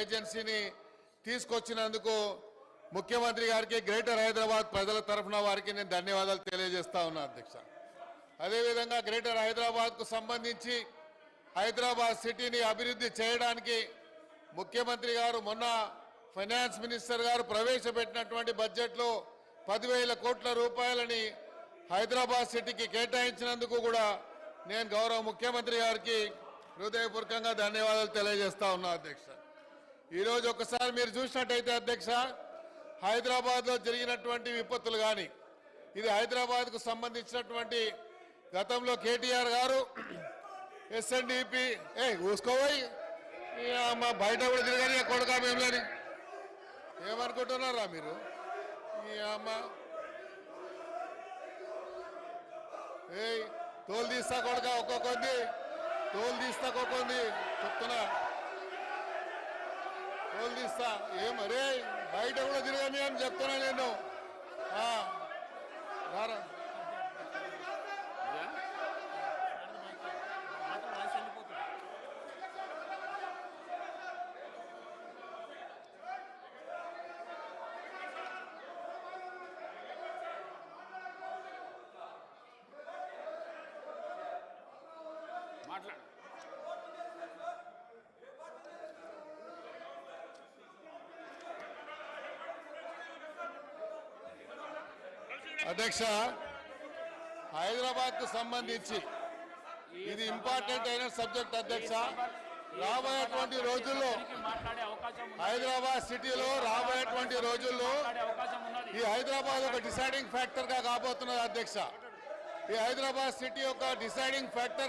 ఏజెన్సీని తీసుకొచ్చినందుకు ముఖ్యమంత్రి గారికి గ్రేటర్ హైదరాబాద్ ప్రజల తరఫున వారికి నేను ధన్యవాదాలు తెలియజేస్తా ఉన్నా అధ్యక్ష. అదేవిధంగా గ్రేటర్ హైదరాబాద్కు సంబంధించి హైదరాబాద్ సిటీని అభివృద్ధి చేయడానికి ముఖ్యమంత్రి గారు మొన్న ఫైనాన్స్ మినిస్టర్ గారు ప్రవేశపెట్టినటువంటి బడ్జెట్లో పదివేల కోట్ల రూపాయలని హైదరాబాద్ సిటీకి కేటాయించినందుకు కూడా నేను గౌరవ ముఖ్యమంత్రి గారికి హృదయపూర్వకంగా ధన్యవాదాలు తెలియజేస్తా ఉన్నా అధ్యక్ష. ఈరోజు ఒకసారి మీరు చూసినట్టయితే అధ్యక్ష హైదరాబాద్లో జరిగినటువంటి విపత్తులు కానీ ఇది హైదరాబాద్కు సంబంధించినటువంటి గతంలో కేటీఆర్ గారు ఎస్ఎన్డిపి ఏ ఊసుకోపోయి మా బయట కూడా తిరగని కొడుక మేము ఏమనుకుంటున్నారా మీరు? ఈ అమ్మ. ఏయ్ తోలు తీస్తా కొడుక ఒక్కొక్కంది తోలు తీస్తా ఒక్కొక్కంది చెప్తున్నా. తోలుదీస్తా ఏం అరే బయట కూడా తిరగని అని చెప్తున్నా నేను. రారా. మాట్లాడు. అధ్యక్ష హైదరాబాద్కు సంబంధించి ఇది ఇంపార్టెంట్ అయిన సబ్జెక్ట్ అధ్యక్ష. రాబోయేటువంటి రోజుల్లో హైదరాబాద్ సిటీలో రాబోయేటువంటి రోజుల్లో ఈ హైదరాబాద్ ఒక డిసైడింగ్ ఫ్యాక్టర్గా కాబోతున్నది అధ్యక్ష. ఈ హైదరాబాద్ సిటీ యొక్క డిసైడింగ్ ఫ్యాక్టర్